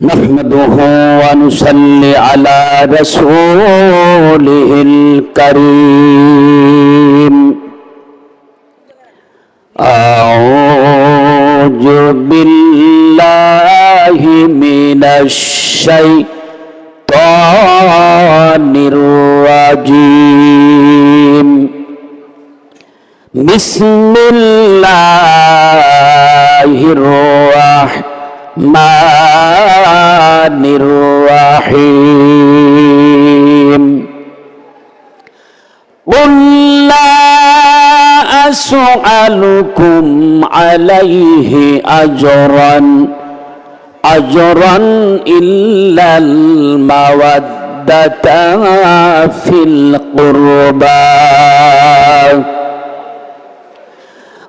نحمده ونصلي على رسوله الكريم أعوذ بالله من الشيطان الرجيم بسم الله الرحمن الرحيم قل لا أسألكم عليه أجرا أجرا إلا المودة في القربى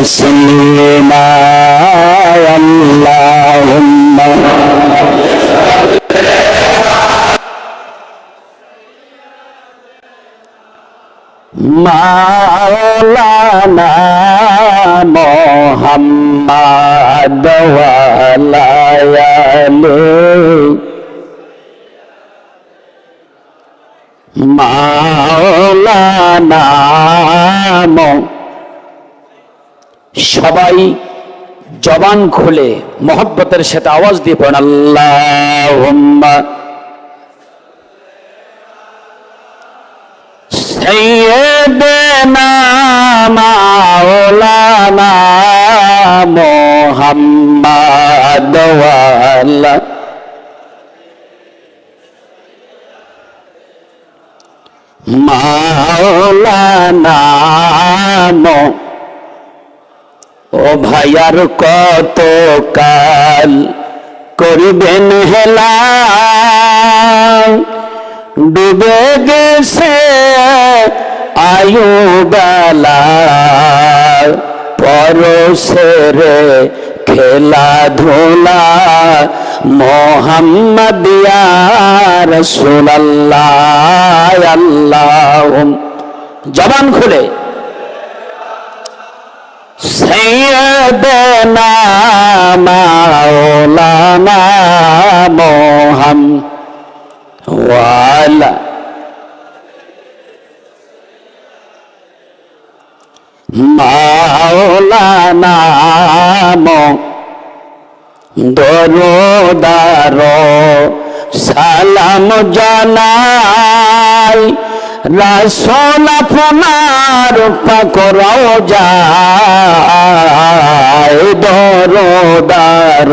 تسليما اللهم مولانا محمد وعلى آله مولانا محمد সবাই জবান খুলে মহব্বতের সাথে আওয়াজ দিয়ে পড়েন আল্লাহ ও কত কাল করবেন হেলা ডুবে গেছে আয়ু বেলা পরশের খেলাধুলা। মোহাম্মদ রসুল্লাহ আল্লাহ জবান খুলে। সৈয়দনা মাওলানা মোহাম ওয়ালা। মাওলানা মো দরদার সালাম জানাই রাসল আপনার পাকরাও যায় দরদার।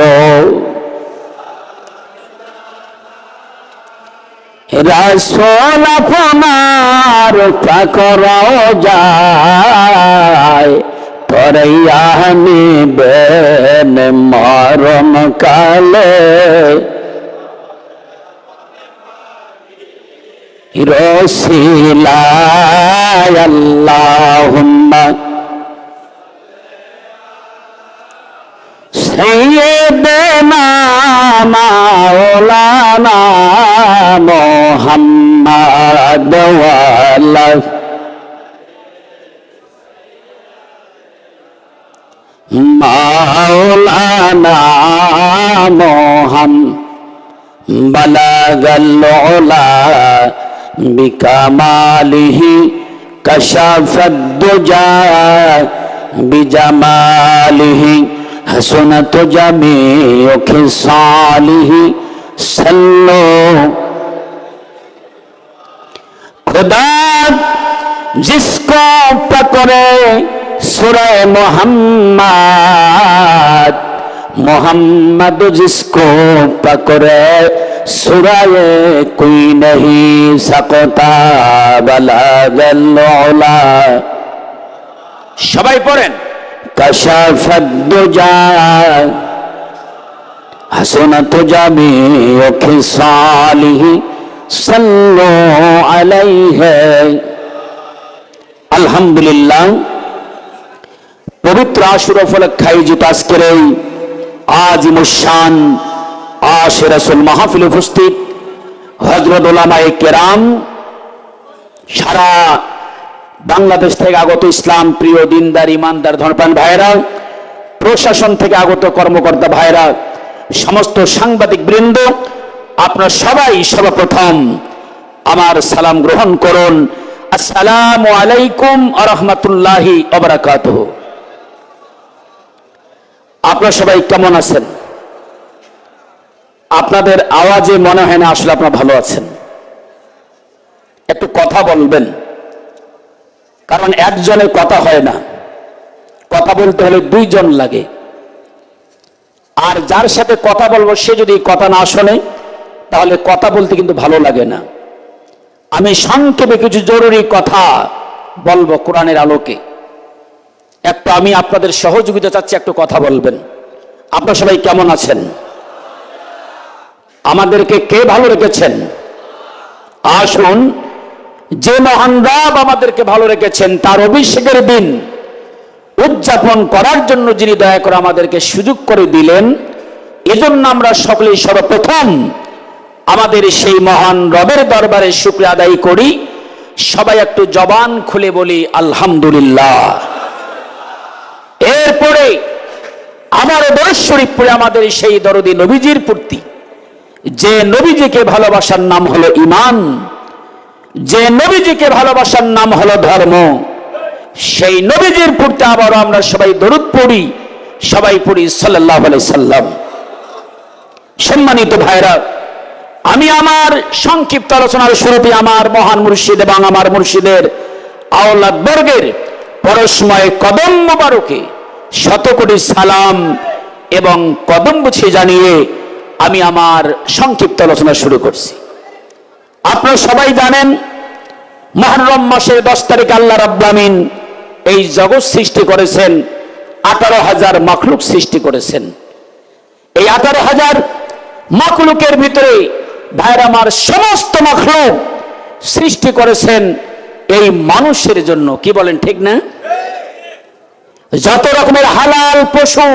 রাসল আপনার পাকরাও যায় পরাইয়া নিবেন মরম কালে। রসিলায় আল্লাহুম্মা। সাইয়েদনা মাওলানা মুহাম্মাদ ওয়ালা মাওলানা মুহাম্মাদ বালাগাল বিকামালিহি কশাফদ্দুজা বিজামালিহি হাসনাত জামি ওখে সালিহি সাল্লো। খুদা জিসকো পকরে সুরে মোহাম্মদ মোহাম্মদ জিসকো পকরে সুরায় কুই নহি সকতা বলা গল্লা সবাই পড়েন। কশফদ্দুজা হাসনাত জামি ওখি সালিহি সাল্লু আলাইহি। আলহামদুলিল্লাহ পবিত্র আশুর ফলক খাইজিত আজকের এই আজ মুশান আশে রসুল মাহফিল উপস্থিত হজরত ওলামায়ে কেরাম, সারা বাংলাদেশ থেকে আগত ইসলাম প্রিয় দিনদার, ইমানদার, ধর্মপ্রাণ ভাইরা প্রশাসন থেকে আগত কর্মকর্তা ভাইরা সমস্ত সাংবাদিক বৃন্দ, আপনার সবাই সর্বপ্রথম আমার সালাম গ্রহণ করুন। আসসালামু আলাইকুম আরহামতুল্লাহি অবরাকাত আপনারা সবাই কেমন আছেন? আপনাদের আওয়াজে মনে হয় না আসলে আপনারা ভালো আছেন। একটু কথা বলবেন। কারণ একজনের কথা হয় না। কথা বলতে হলে দুইজন লাগে। আর যার সাথে কথা বলব, সে যদি কথা না শোনে, তাহলে কথা বলতে কিন্তু ভালো লাগে না। আমি সংক্ষেপে কিছু জরুরি কথা বলব কোরআনের আলোকে। একটু আমি আপনাদের সহযোগিতা চাচ্ছি, একটু কথা বলবেন। আপনার সবাই কেমন আছেন? আমাদেরকে কে ভালো রেখেছেন? আসুন, যে মহান রব আমাদেরকে ভালো রেখেছেন, তার অভিষেকের দিন উদযাপন করার জন্য যিনি দয়া করে আমাদেরকে সুযোগ করে দিলেন, এজন্য আমরা সকলেই সর্বপ্রথম আমাদের সেই মহান রবের দরবারে শুক্র আদায় করি। সবাই একটু জবান খুলে বলি, আলহামদুলিল্লাহ। এরপরে আমার দরজ শরীফপুরে আমাদের সেই দরদি নবীজির পূর্তি। যে নবীজিকে ভালোবাসার নাম হলো ইমান যে নবীজিকে ভালোবাসার নাম হলো ধর্ম, সেই নবীজির পড়তে আবারও আমরা সবাই দরুদ পড়ি, সবাই পড়ি সাল্লাহ সাল্লাম। সম্মানিত ভাইরা, আমি আমার সংক্ষিপ্ত আলোচনার শুরুতে আমার মহান মুর্শিদ এবং আমার মুর্শিদের আওলাদ বর্গের পরসময় কদম মোবারকে শত কোটি সালাম এবং কদম বুঝে জানিয়ে আমি আমার সংক্ষিপ্ত আলোচনা শুরু করছি। আপনারা সবাই জানেন, মহরম মাসের দশ তারিখ আল্লাহ রাব্বামিন এই জগৎ সৃষ্টি করেছেন, আঠারো হাজার মাখলুক সৃষ্টি করেছেন। এই আঠারো হাজার মাখলুকের ভিতরে ভাইয়ের আমার সমস্ত মাখলুক সৃষ্টি করেছেন এই মানুষের জন্য, কি বলেন ঠিক না? যত রকমের হালাল পশু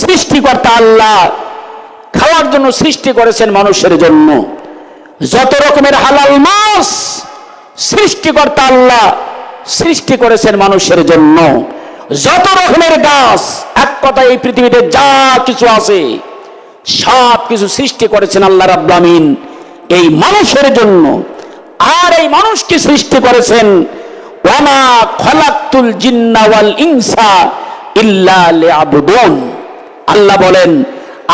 সৃষ্টিকর্তা আল্লাহ খাওয়ার জন্য সৃষ্টি করেছেন মানুষের জন্য। যত রকমের হালাল মাছ সৃষ্টিকর্তা আল্লাহ সৃষ্টি করেছেন মানুষের জন্য। যত রকমের গাছ, এক কথা এই পৃথিবীতে যা কিছু আছে, সব কিছু সৃষ্টি করেছেন আল্লাহ রাব্বামিন এই মানুষের জন্য। আর এই মানুষকে সৃষ্টি করেছেন, ওয়ামা খলাক্তুল জিন্না ওয়াল ইনসা ইল্লা লিয়াবুদুন। আল্লাহ বলেন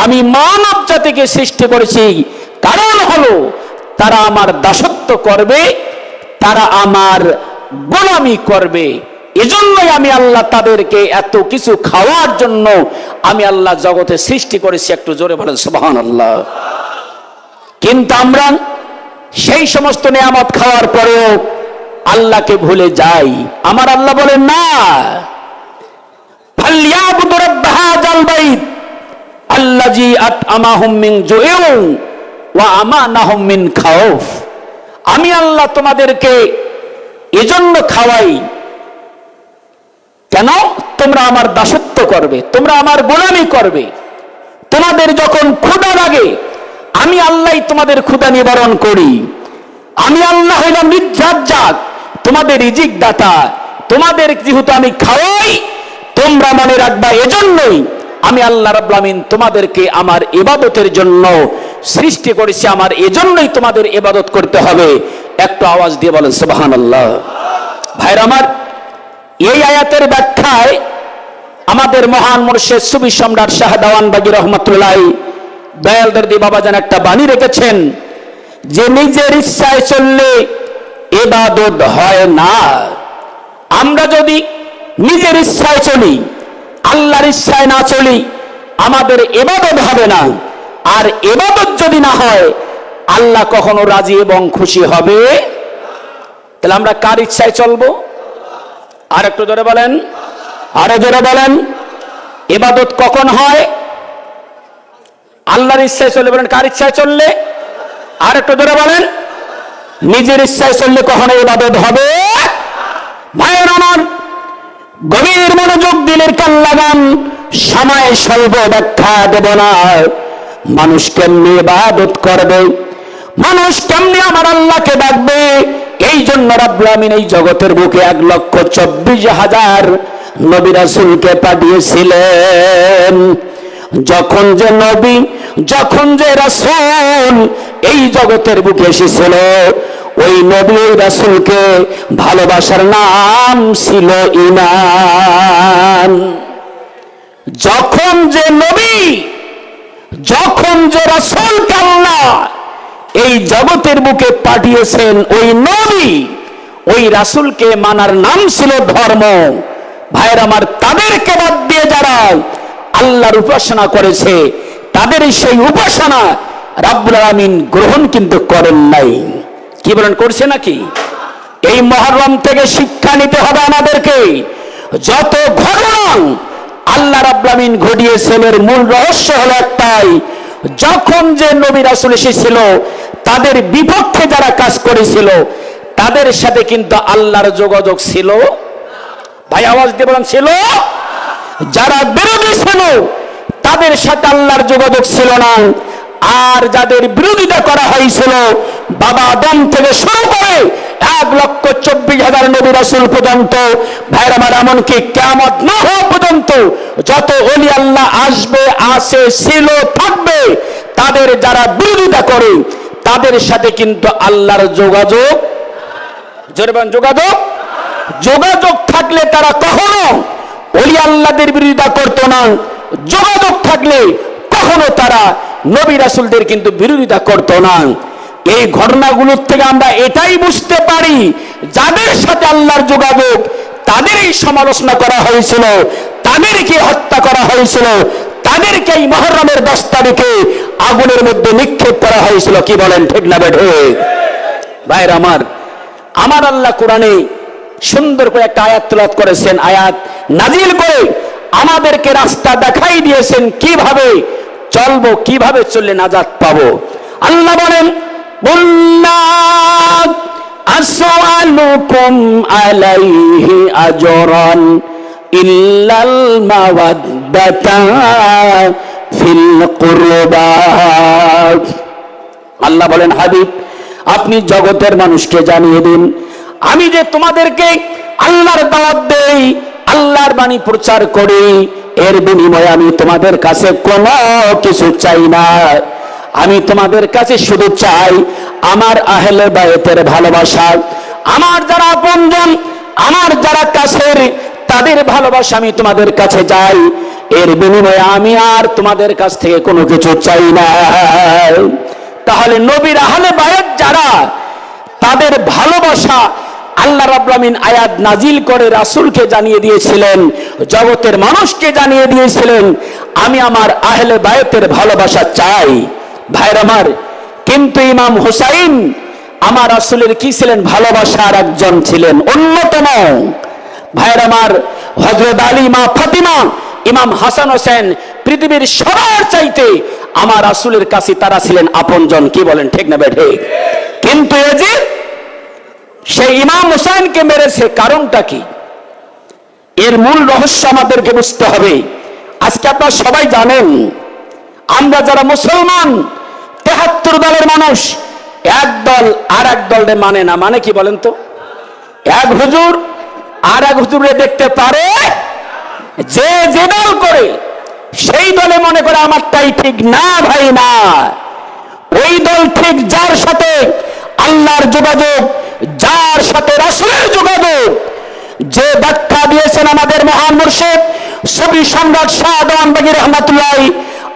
আমি মানব জাতিকে সৃষ্টি করেছি। কারণ হলো, তারা আমার দাসত্ব করবে, তারা আমার গোলামি করবে। এজন্যই আমি আল্লাহ তাদেরকে এত কিছু খাওয়ার জন্য আমি আল্লাহ জগতে সৃষ্টি করেছি, একটু জোরে বলেন সুবহান আল্লাহ কিন্তু আমরা সেই সমস্ত নিয়ামত খাওয়ার পরেও আল্লাহকে ভুলে যাই। আমার আল্লাহ বলেন, না। ফালিয়াবুদু রাব্ব হাযাল বাইত। আল্লাজি আতআমাহুম মিন জুইউ ওয়া আমানাহুম মিন খাউফ। আমি আল্লাহ তোমাদেরকে এজন্য খাওয়াই। কেন? তোমরা আমার দাসত্ব করবে, তোমরা আমার গোলামি করবে। তোমাদের যখন ক্ষুধা লাগে, আমি আল্লাহ তোমাদের ক্ষুধা নিবারণ করি। আমি আল্লাহ হইলাম নির্যাত তোমাদের রিজিক দাতা তোমাদের যেহেতু আমি খাওয়াই, তোমরা মনে রাখবা এজন্যই আমি আল্লাহ রাব্লামিন তোমাদেরকে আমার ইবাদতের জন্য সৃষ্টি করেছি, আমার এজন্যই তোমাদের ইবাদত করতে হবে। একটু আওয়াজ দিয়ে বলেন সুবাহান আল্লাহ ভাইর আমার, এই আয়াতের ব্যাখ্যায় আমাদের মহান মুর্শেদ সুবি সম্রাট শাহ দাওয়ান বাগি রহমতুল্লাহ দয়াল দর্দি বাবা যেন একটা বাণী রেখেছেন, যে নিজের ইচ্ছায় চললে এবাদত হয় না। আমরা যদি নিজের ইচ্ছায় চলি আল্লাহর ইচ্ছায় না চলি, আমাদের এবাদত হবে না। আর এবাদত যদি না হয়, আল্লাহ কখনো রাজি এবং খুশি হবে? তাহলে আমরা কার ইচ্ছায় চলবো? আর একটু ধরে বলেন। আরও ধরে বলেন। এবাদত কখন হয়? আল্লাহর ইচ্ছায় চললে বলেন, কার ইচ্ছায় চললে? আর একটু ধরে বলেন। নিজের ইচ্ছায় চললে কখনো ইবাদত হবে? ভাইয়ের আমার গভীর মনোযোগ দিলের কান লাগান, সময় স্বল্প ব্যাখ্যা দেব না। মানুষ কেমনি ইবাদত করবে? মানুষ কেমনি আমার আল্লাহকে ডাকবে? এই জন্য রাব্বুল আমিন এই জগতের বুকে এক লক্ষ চব্বিশ হাজার নবী রাসূলকে পাঠিয়েছিলেন। যখন যে নবী, যখন যে রাসূল, এই জগতের বুকে এসেছিল। ওই নবী রাসুলকে ভালোবাসার নাম ছিল ইমান যখন যে নবী, যখন যে রাসুল আল্লাহ এই জগতের বুকে পাঠিয়েছেন, ওই নবী, ওই রাসূলকে মানার নাম ছিল ধর্ম। ভাইয়ের আমার, তাদেরকে বাদ দিয়ে যারা আল্লাহর উপাসনা করেছে তাদের সেই উপাসনা রাব্বুল আলামিন গ্রহণ কিন্তু করেন নাই। কি বলেন, করছে নাকি? এই মহরম থেকে শিক্ষা নিতে হবে আমাদেরকে। যত ঘটনা আল্লাহ রাব্লামিন ঘটিয়েছেন, এর মূল রহস্য হলো একটাই, যখন যে নবী রাসূল এসেছিল, তাদের বিপক্ষে যারা কাজ করেছিল, তাদের সাথে কিন্তু আল্লাহর যোগাযোগ ছিল। ভাই, আওয়াজ দিয়ে বলেন, ছিল। যারা বিরোধী ছিল, তাদের সাথে আল্লাহর যোগাযোগ ছিল না। আর যাদের বিরোধিতা করা হয়েছিল বাবা আদম থেকে শুরু করে এক লক্ষ চব্বিশ হাজার নবী রাসুল পর্যন্ত। ভাইর আমার এমনকি কেমত না হওয়া পর্যন্ত যত অলি আল্লাহ আসবে আসে ছিল, থাকবে, তাদের যারা বিরোধিতা করে, তাদের সাথে কিন্তু আল্লাহর যোগাযোগ যোগাযোগ? যোগাযোগ থাকলে তারা কখনো অলি আল্লাহদের বিরোধিতা করতো না। যোগাযোগ থাকলে কখনো তারা নবী রাসুলদের কিন্তু বিরোধিতা করতো না। এই ঘটনাগুলোর থেকে আমরা এটাই বুঝতে পারি, যাদের সাথে আল্লাহর যোগাযোগ, তাদেরই সমালোচনা করা হয়েছিল, তাদেরকে হত্যা করা হয়েছিল, তাদেরকে এই মহরমের দশ তারিখে আগুনের মধ্যে নিক্ষেপ করা হয়েছিল, কি বলেন ঠিক না বেঠে? ভাইর আমার আমার আল্লাহ কোরআনে সুন্দর করে একটা আয়াত তুলাত করেছেন, আয়াত নাজিল করে আমাদেরকে রাস্তা দেখাই দিয়েছেন, কীভাবে চলবো, কীভাবে চললে নাজাত পাবো। আল্লাহ বলেন "কুল্লা আসআলুকুম আলাইহি আজরান ইল্লাল মাওয়াদ্দাতা ফিল কুরবা আল্লাহ বলেন, হাবিব, আপনি জগতের মানুষকে জানিয়ে দিন। আমি যে তোমাদেরকে আল্লাহর দাওয়াত দেই, আল্লাহর বাণী প্রচার করি, এর বিনিময়ে আমি তোমাদের কাছে কোনো কিছু চাই না। আমি তোমাদের কাছে শুধু চাই আমার আহলে বায়তের ভালোবাসা। আমার যারা আপনজন, আমার যারা কাছের, তাদের ভালোবাসা আমি তোমাদের কাছে যাই এর বিনিময়ে আমি আর তোমাদের কাছ থেকে কোনো কিছু চাই না। তাহলে নবীর আহলে বায়াত যারা, তাদের ভালোবাসা আল্লাহ রাব্লামিন আয়াত নাজিল করে রাসূলকে জানিয়ে দিয়েছিলেন, জগতের মানুষকে জানিয়ে দিয়েছিলেন, আমি আমার আহলে বায়তের ভালোবাসা চাই। ভাইর আমার, কিন্তু ইমাম হুসাইন আমার আসলের কি ছিলেন? ভালোবাসার একজন ছিলেন, অন্যতম। ভাইয়ের আমার হজরত আলী মা ফাতিমা, ইমাম হাসান হোসেন পৃথিবীর সবার চাইতে আমার রাসূলের কাছে তারা ছিলেন আপনজন। কি বলেন, ঠিক না বেঠে? কিন্তু এই যে সেই ইমাম হোসেনকে মেরেছে, কারণটা কি? এর মূল রহস্য আমাদেরকে বুঝতে হবে। আজকে আপনারা সবাই জানেন আমরা যারা মুসলমান, তেহাত্তর দলের মানুষ, এক দল আর এক দলে মানে না মানে কি বলেন তো? এক হুজুর আর এক হুজুরে দেখতে পারে, যে যে দল করে, সেই দলে মনে করে আমারটাই ঠিক না ভাই না। ওই দল ঠিক যার সাথে আল্লাহর যোগাযোগ, যার সাথে রাসূলের যোগাযোগ, যে ব্যাখ্যা দিয়েছেন আমাদের মহান মুর্শিদ সবি সম্রাট শাহ দেওয়ানবাগি রহমতুল্লাহ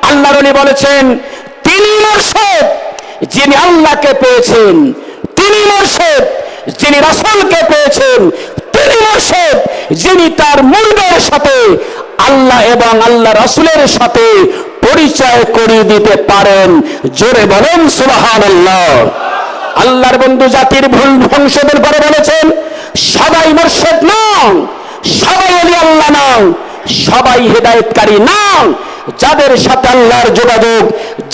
আল্লাহর ওলি বলেছেন, তিনি মুর্শিদ, যিনি আল্লাহকে পেয়েছেন। তিনি মুর্শিদ, যিনি রাসূলকে পেয়েছেন। তিনি মুর্শিদ, যিনি তার মুরিদের সাথে আল্লাহ এবং আল্লাহ রাসূলের সাথে পরিচয় করিয়ে দিতে পারেন। জোরে বলেন, সুবহানাল্লাহ। আল্লাহর বন্ধু জাতির ভুল বংশদের পরে বলেছেন, সবাই মুর্শিদ নন সবাই অলি আল্লাহ নন সবাই হেদায়েতকারী নন যাদের সাথে আল্লাহর যোগাযোগ,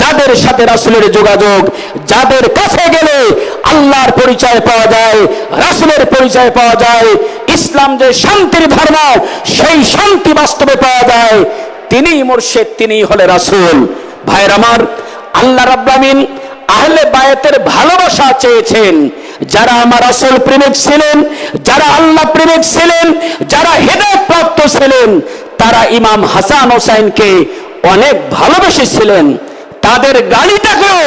যাদের সাথে রাসুলের যোগাযোগ, যাদের কাছে গেলে আল্লাহর পরিচয় পাওয়া যায়, রাসুলের পরিচয় পাওয়া যায়, ইসলাম যে শান্তির ধর্ম সেই শান্তি বাস্তবে পাওয়া যায় তিনি মোর্শেদ তিনি হলে রাসুল। ভাইয়ের আমার, আল্লাহ রাব্বামিন আহলে বায়াতের ভালোবাসা চেয়েছেন। যারা আমার আসল প্রেমিক ছিলেন, যারা আল্লাহ প্রেমিক ছিলেন, যারা হেদায়ত প্রাপ্ত ছিলেন, তারা ইমাম হাসান হোসাইনকে অনেক ভালোবেসেছিলেন। তাদের গাড়িটাকেও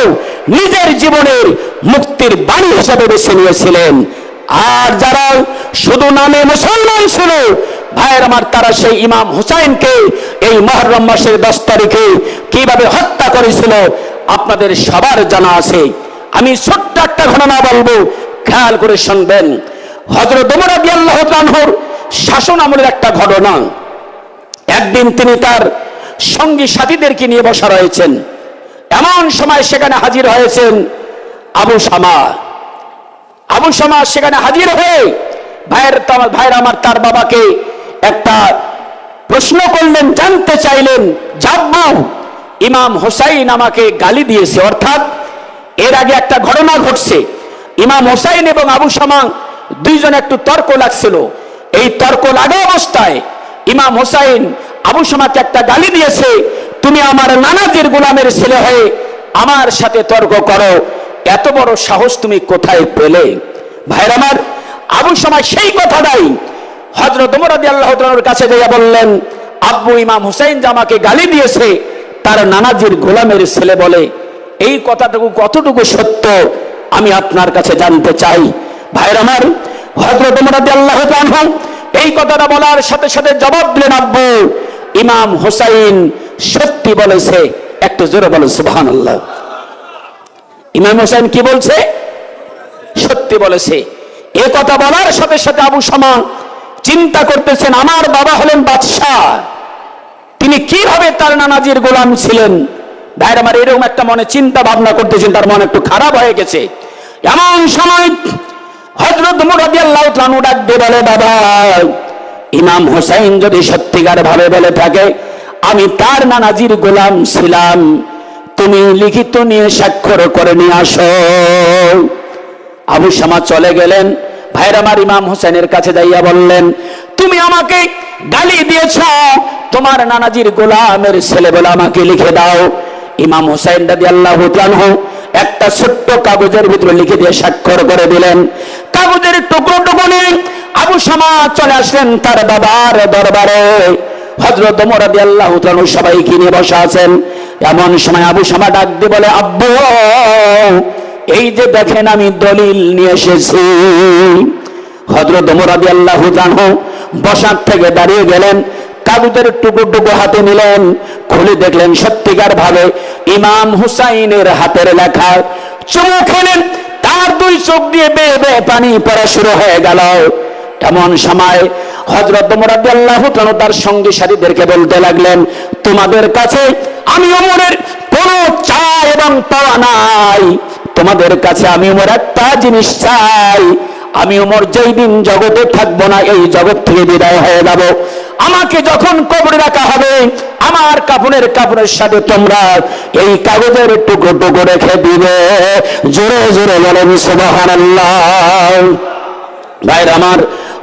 নিজের জীবনের মুক্তির বাণী হিসাবে বেছে নিয়েছিলেন। আর যারা শুধু নামে মুসলমান ছিল, ভাইয়ের আমার তারা সেই ইমাম হুসাইনকে এই মহরম মাসের দশ তারিখে কীভাবে হত্যা করেছিল, আপনাদের সবার জানা আছে। আমি ছোট্ট একটা ঘটনা বলব, খেয়াল করে শুনবেন। হজরত শাসন আমলের একটা ঘটনা। একদিন তিনি তার সঙ্গী সাথীদেরকে নিয়ে বসা রয়েছেন। এমন সময় সেখানে হাজির হয়েছেন আবু শামা আবু শামা সেখানে হাজির হয়ে ভাইয়ের ভাইয়ের আমার তার বাবাকে একটা প্রশ্ন করলেন, জানতে চাইলেন জাব্বু ইমাম হোসাইন আমাকে গালি দিয়েছে। অর্থাৎ এর আগে একটা ঘটনা ঘটছে। ইমাম হোসাইন এবং আবু শামা দুইজন একটু তর্ক লাগছিল। এই তর্ক লাগা অবস্থায় ইমাম হোসাইন আবু শামাকে একটা গালি দিয়েছে, তুমি আমার নানাজির গোলামের ছেলে হয়ে আমার সাথে তর্ক করো। এত বড় সাহস তুমি কোথায় পেলে? ভাইর আমার, আবু সময় সেই কথাটাই হজরত উমরাদি আল্লাহ কাছে যাইয়া বললেন, আব্বু ইমাম হুসাইন যে আমাকে গালি দিয়েছে, তার নানাজির গোলামের ছেলে বলে, এই কথাটুকু কতটুকু সত্য আমি আপনার কাছে জানতে চাই? ভাইর আমার হজরত উমরাদি আল্লাহ এই কথাটা বলার সাথে সাথে জবাব দিলেন, আব্বু ইমাম হুসাইন সত্যি বলেছে, একটু জোরে বলেন, সুবহানাল্লাহ। ইমাম হোসেন কি বলছে? সত্যি বলেছে। এ কথা বলার সাথে সাথে আবু শামা চিন্তা করতেছেন, আমার বাবা হলেন বাদশাহ। তিনি কীভাবে তার নানাজির গোলাম ছিলেন? ভাইয়ের আমার এরকম একটা মনে চিন্তা ভাবনা করতেছেন, তার মন একটু খারাপ হয়ে গেছে। এমন সময় হজরত মুরাদি আল্লাহ ডাক দিয়ে বলে, বাবা ইমাম হোসাইন যদি সত্যিকার ভাবে বলে থাকে, আমি তার নানাজির গোলাম ছিলাম, তুমি লিখিত নিয়ে স্বাক্ষর করে নিয়ে আসো। আবু শামা চলে গেলেন। ভাইর আমার ইমাম হোসেনের কাছে যাইয়া বললেন, তুমি আমাকে গালি দিয়েছ, তোমার নানাজির গোলামের ছেলে বলে আমাকে লিখে দাও। ইমাম হোসেন দাদি আল্লাহ একটা ছোট্ট কাগজের ভিতরে লিখে দিয়ে স্বাক্ষর করে দিলেন। কাগজের টুকরো টুকরো আবু শামা চলে আসলেন তার বাবার দরবারে। হজরত মোরাদি আল্লাহ সবাই কিনে বসা আছেন। এমন সময় আবু শামা ডাক দিয়ে বলে, আব্বু, এই যে দেখেন আমি দলিল নিয়ে এসেছি। হজরত মোরাদি আল্লাহ বসার থেকে দাঁড়িয়ে গেলেন কাগজের টুকু টুকু হাতে নিলেন, খুলে দেখলেন সত্যিকার ভাবে ইমাম হুসাইনের হাতের লেখা। চুমু খেলেন, তার দুই চোখ দিয়ে বেয়ে বেয়ে পানি পড়া শুরু হয়ে গেল। এমন সময় হজরত মোরাদি আল্লাহ তার সঙ্গী সাথীদেরকে বলতে লাগলেন, তোমাদের কাছে আমি অমরের কোন চা এবং পাওয়া নাই। তোমাদের কাছে আমি ওমর একটা জিনিস চাই। আমি ওমর যেই দিন জগতে থাকব না, এই জগৎ থেকে বিদায় হয়ে যাব। আমাকে যখন কবরে রাখা হবে, আমার কাপড়ের কাপড়ের সাথে তোমরা এই কাগজের টুকরো টুকরো রেখে দিবে। জোরে জোরে বলেন, সুবহানাল্লাহ। ভাইর আমার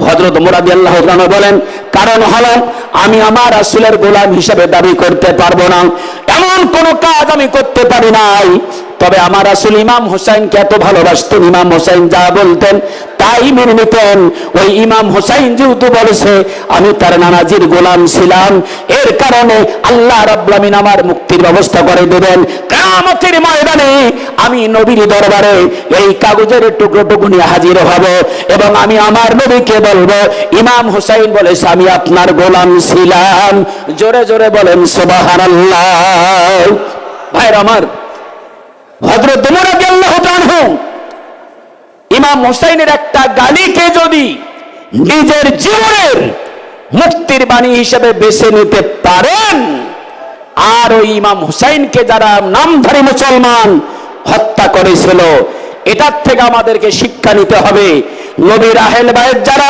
হজরত মুরাদি আল্লাহ বলেন, কারণ হল আমি আমার আসলের গোলাম হিসেবে দাবি করতে পারব না। এমন কোনো কাজ আমি করতে পারি নাই তবে আমার রাসূল ইমাম হোসাইনকে এত ভালোবাসতেন, ইমাম হোসাইন যা বলতেন তাই মেনে নিতেন। ওই ইমাম হোসাইন যেহেতু বলেছে, আমি তার নানাজির গোলাম ছিলাম। এর কারণে আল্লাহ রাব্লামিন আমার মুক্তির ব্যবস্থা করে দেবেন। কামতের ময়দানে আমি নবীর দরবারে এই কাগজের টুকরো টুকু নিয়ে হাজির হব এবং আমি আমার নবীকে বলব, ইমাম হোসাইন বলেছে, আমি আপনার গোলাম ছিলাম। জোরে জোরে বলেন, সুবহানাল্লাহ। ভাইর আমার হযরত উমর রাদিয়াল্লাহু তাআলা ইমাম হোসাইনের একটা গালিকে যদি নিজের জীবনের মুক্তির বাণী হিসেবে বেছে নিতে পারেন, আর ওই ইমাম হুসাইনকে যারা নামধারী মুসলমান হত্যা করেছিল, এটার থেকে আমাদেরকে শিক্ষা নিতে হবে। নবীর আহেল ভাইয়ের যারা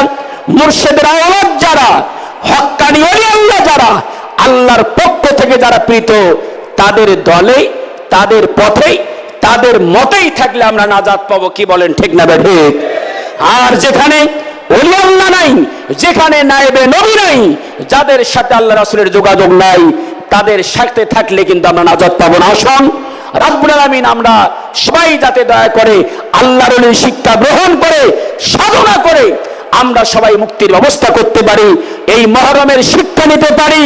মুর্শেদের আওয়াজ যারা, হক্কানি আল্লাহ যারা, আল্লাহর পক্ষ থেকে যারা প্রীত, তাদের দলে তাদের পথেই তাদের মতেই থাকলে আমরা নাজাদ পাবো, কি বলেন ঠিক না ঠিক? আর যেখানে ওলি আল্লাহ নাই, যেখানে নাইবে নবী নাই, যাদের সাথে আল্লাহ রাসূলের যোগাযোগ নাই, তাদের সাথে থাকলে কিন্তু আমরা নাজাত পাবো না। আসুন, রাব্বুল আলামিন আমরা সবাই যাতে দয়া করে আল্লাহর শিক্ষা গ্রহণ করে, সাধনা করে আমরা সবাই মুক্তির ব্যবস্থা করতে পারি, এই মহরমের শিক্ষা নিতে পারি।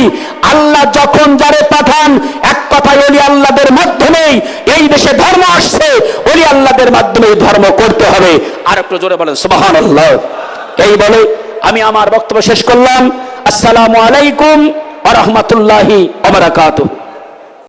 আল্লাহ যখন যারে পাঠান, এক কথায় অলি আল্লাহদের মাধ্যমেই এই দেশে ধর্ম আসছে অলি আল্লাহদের মাধ্যমেই ধর্ম করতে হবে। আর একটু জোরে বলেন সুবাহান আল্লাহ এই বলে আমি আমার বক্তব্য শেষ করলাম। আসসালামু আলাইকুম আ রহমতুল্লাহি আবরাকাতুহ